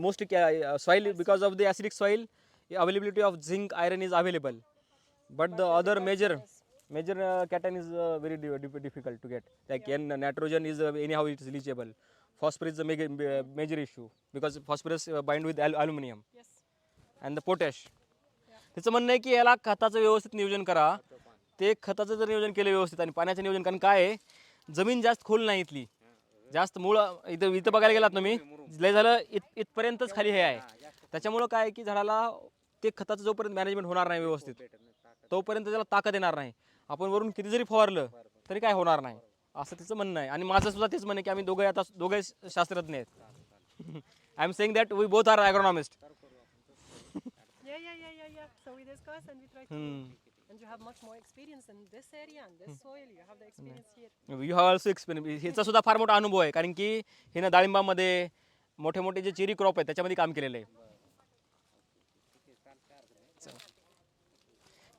Most soil because of the acidic soil availability of zinc iron is available but the other major major cation is very difficult to get like N nitrogen is anyhow it's reachable phosphor is major issue because phosphorus bind with aluminium and the potash त्याचं म्हणणं आहे की याला खताचं व्यवस्थित नियोजन करा. ते खताचं जर नियोजन केलं व्यवस्थित आणि पाण्याचं नियोजन कारण काय आहे? जमीन जास्त खोल नाही इथली. जास्त मूळ इथं इथं बघायला गेलात ना मी लय झालं इत इथपर्यंतच खाली हे आहे. त्याच्यामुळं काय आहे की झाडाला ते खताचं जोपर्यंत मॅनेजमेंट होणार नाही व्यवस्थित तोपर्यंत त्याला ताकद येणार नाही. आपण वरून किती जरी फवारलं तरी काय होणार नाही. असं तिचं म्हणणं आहे. आणि माझं सुद्धा तेच म्हणणं की आम्ही दोघे आता दोघे शास्त्रज्ञ आहेत. I am saying that we both are agronomist yeah, yeah, yeah, yeah, yeah. So we discuss and we try to. And you have much more experience in this area and this soil. You have the experience here. You have also experience ह्याचा सुद्धा फार मोठा अनुभव आहे कारण की हिनं डाळिंबामध्ये मोठे मोठे जे चेरी क्रॉप आहेत त्याच्यामध्ये काम केलेलं आहे.